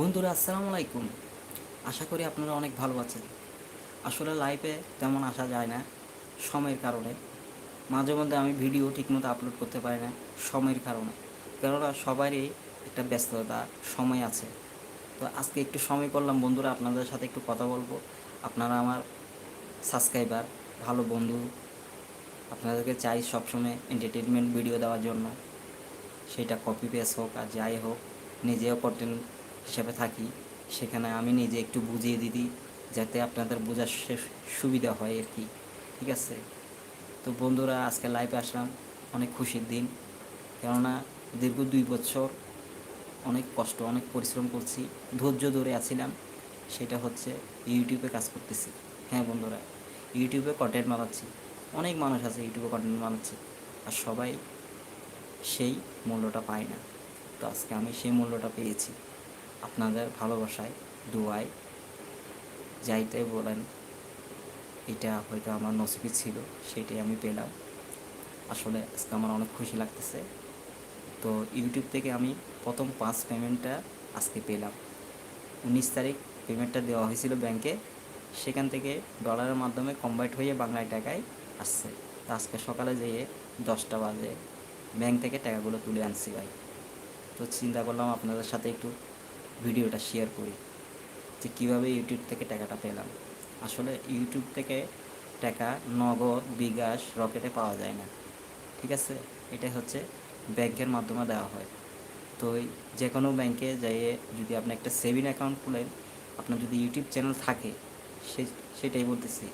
বন্ধুরা, আসসালামু আলাইকুম। আশা করি আপনারা অনেক ভালো আছেন। আসলে লাইভে তেমন আসা যায় না সময়ের কারণে। মাঝে মধ্যে আমি ভিডিও ঠিকমতো আপলোড করতে পারি না সময়ের কারণে। কেননা সবারই একটা ব্যস্ততা, সময় আছে। তো আজকে একটু সময় করলাম বন্ধুরা, আপনাদের সাথে একটু কথা বলব। আপনারা আমার সাবস্ক্রাইবার ভালো বন্ধু, আপনাদেরকে চাই সবসময় এন্টারটেনমেন্ট ভিডিও দেওয়ার জন্য। সেটা কপি পেস্ট হোক আর যাই হোক, নিজেও কন্টেন্ট হিসেবে থাকি। সেখানে আমি নিজে একটু বুঝিয়ে দিই, যাতে আপনাদের বোঝার সুবিধা হয় আর কি। ঠিক আছে? তো বন্ধুরা, আজকে লাইভে আসলাম। অনেক খুশির দিন। কেননা দীর্ঘ দুই বছর অনেক কষ্ট, অনেক পরিশ্রম করছি, ধৈর্য ধরে আছিলাম। সেটা হচ্ছে ইউটিউবে কাজ করতেছি। হ্যাঁ বন্ধুরা ইউটিউবে কন্টেন্ট বানাচ্ছি। অনেক মানুষ আছে ইউটিউবে কন্টেন্ট বানাচ্ছে, আর সবাই সেই মূল্যটা পায় না। তো আজকে আমি সেই মূল্যটা পেয়েছি। আপনাদের ভালোবাসায়, দুয়ায় যাইতে বলেন, এটা হয়তো আমার নসিবি ছিল, সেটাই আমি পেলাম। আসলে আজকে আমার অনেক খুশি লাগতেছে। তো ইউটিউব থেকে আমি প্রথম পাঁচ পেমেন্টটা আজকে পেলাম। উনিশ তারিখ পেমেন্টটা দেওয়া হয়েছিল ব্যাংকে সেখান থেকে ডলারের মাধ্যমে কনভার্ট হয়ে বাংলায় টাকায় আসছে। আজকে সকালে যেয়ে দশটা বাজে। ব্যাংক থেকে টাকাগুলো তুলে আনছি ভাই। তো চিন্তা করলাম আপনাদের সাথে একটু ভিডিওটা শেয়ার করি যে কীভাবে ইউটিউব থেকে টাকাটা পেলাম। আসলে ইউটিউব থেকে টাকা নগদ, বিকাশ, রকেটে পাওয়া যায় না। ঠিক আছে? এটা হচ্ছে ব্যাংকের মাধ্যমে দেওয়া হয়। তো যে কোনো ব্যাংকে যেয়ে যদি আপনি একটা সেভিং অ্যাকাউন্ট খুলেন, আপনার যদি ইউটিউব চ্যানেল থাকে, সে, সেটাই বলতেছি।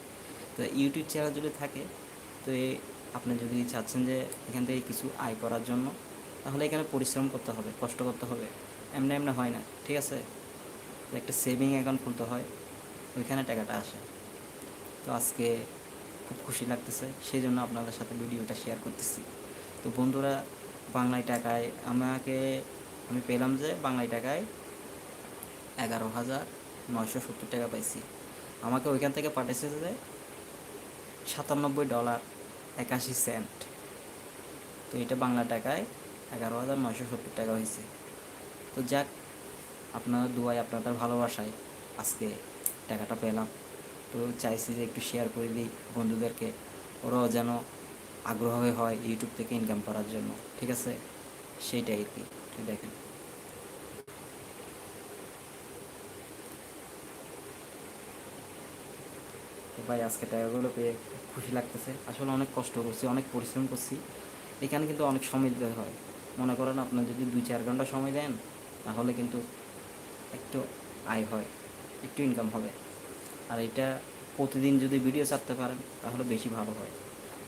তো ইউটিউব চ্যানেল যদি থাকে, তো এই আপনি যদি চাচ্ছেন যে এখান থেকে কিছু আয় করার জন্য, তাহলে এখানে পরিশ্রম করতে হবে, কষ্ট করতে হবে। এমনি এমনি হয় না, ঠিক আছে? একটা সেভিং অ্যাকাউন্ট খুলতে হয়, ওইখানে টাকাটা আসে। তো আজকে খুব খুশি লাগতেছে, সেই জন্য আপনাদের সাথে ভিডিওটা শেয়ার করতেছি। তো বন্ধুরা, বাংলায় টাকায় আমাকে, আমি পেলাম যে বাংলায় টাকায় এগারো হাজার নয়শো সত্তর টাকা পাইছি। আমাকে ওইখান থেকে পাঠিয়েছে যে সাতানব্বই ডলার একাশি সেন্ট। তো এটা বাংলা টাকায় এগারো হাজার নয়শো সত্তর টাকা হয়েছে। তো যাক, আপনার দুয়ায় আপনাদের ভালোবাসায় আজকে টাকাটা পেলাম। তো চাইছি যে একটু শেয়ার করে দিই বন্ধুদেরকে। ওরাও যেন আগ্রহ হয় ইউটিউব থেকে ইনকাম করার জন্য, ঠিক আছে? সেইটাই আর কি দেখেন। ভাই, আজকে টাকাগুলো পেয়ে খুশি লাগতেছে। আসলে অনেক কষ্ট করছি, অনেক পরিশ্রম করছি। এখানে কিন্তু অনেক সময় দিতে হয়। মনে করেন আপনার যদি দুই চার ঘণ্টা সময় দেন তাহলে কিন্তু একটু আয় হয়, একটু ইনকাম হবে। আর এটা প্রতিদিন যদি ভিডিও ছাড়তে পারেন, তাহলে বেশি ভালো হয়।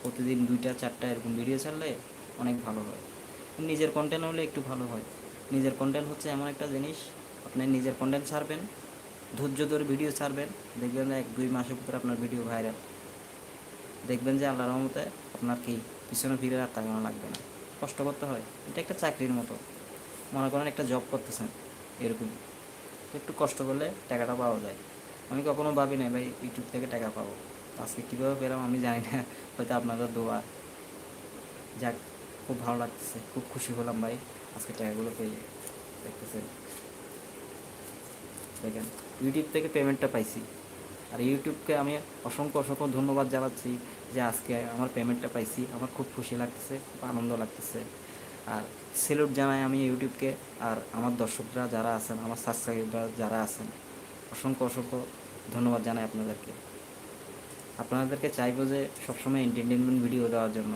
প্রতিদিন দুইটা, চারটা এরকম ভিডিও ছাড়লে অনেক ভালো হয়। নিজের কন্টেন্ট হলে একটু ভালো হয়। নিজের কন্টেন্ট হচ্ছে এমন একটা জিনিস, আপনি নিজের কন্টেন্ট ছাড়বেন, ধৈর্য ধরে ভিডিও ছাড়বেন, দেখবেন এক, দুই মাসের ভিতরে আপনার ভিডিও ভাইরাল দেখবেন যে আল্লাহর রহমতে আপনার কি পিছনে ফিরে আর তাকানো লাগবে না। কষ্ট করতে হয়। এটা একটা চাকরির মতো। মনে করেন একটা জব করতেছেন, এরকম। একটু কষ্ট করলে টাকাটা পাওয়া যায়। আমি কখনো ভাবি না ভাই ইউটিউব থেকে টাকা পাবো। আজকে কীভাবে পেলাম আমি জানি না, হয়তো আপনাদের দোয়া। যাক, খুব ভালো লাগতেছে, খুব খুশি হলাম ভাই, আজকে টাকাগুলো পেয়ে দেখতেছেন। দেখেন ইউটিউব থেকে পেমেন্টটা পাইছি। আর ইউটিউবকে আমি অসংখ্য অসংখ্য ধন্যবাদ জানাচ্ছি যে আজকে আমার পেমেন্টটা পাইছি। আমার খুব খুশি লাগতেছে, খুব আনন্দ লাগতেছে। আর সেলুট জানাই আমি ইউটিউবকে আর আমার দর্শকরা যারা আছেন, আমার সাবস্ক্রাইবার যারা আছেন, অসংখ্য অসংখ্য ধন্যবাদ জানাই আপনাদেরকে। আপনাদেরকে চাইব যে সবসময় এন্টারটেনমেন্ট ভিডিও দেওয়ার জন্য,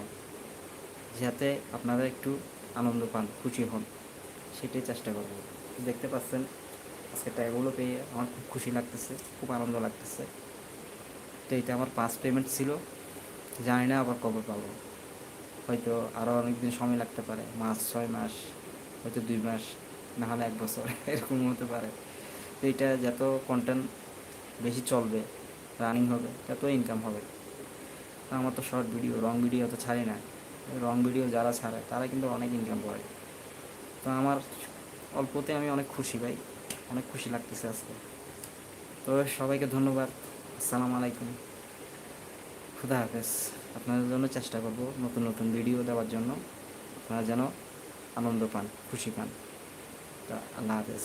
যাতে আপনারা একটু আনন্দ পান, খুশি হন, সেটাই চেষ্টা করব। দেখতে পাচ্ছেন, আজকে টাকাগুলো পেয়ে আমার খুব খুশি লাগতেছে, খুব আনন্দ লাগতেছে। তো এটা আমার পাঁচ পেমেন্ট ছিল, জানি না আবার কবে পাবো। হয়তো আরও অনেক দিন সময় লাগতে পারে। মাস, ছয় মাস, হয়তো দুই মাস, না হলে এক বছর, এরকম হতে পারে। তো এটা যত কন্টেন্ট বেশি চলবে রানিং হবে, তত ইনকাম হবে। আমার তো শর্ট ভিডিও রং ভিডিও তো ছাড়ি না। রং ভিডিও যারা ছাড়ে, তারা কিন্তু অনেক ইনকাম করে। তো আমার অল্পতে আমি অনেক খুশি ভাই, অনেক খুশি লাগতেছে আজকে। তো সবাইকে ধন্যবাদ। আসসালামু আলাইকুম। খুদা হাফেজ। আপনাদের জন্য চেষ্টা করব নতুন নতুন ভিডিও দেওয়ার জন্য। আপনারা যেন আনন্দ পান, খুশি পান। তা আল্লাহ হাফেজ।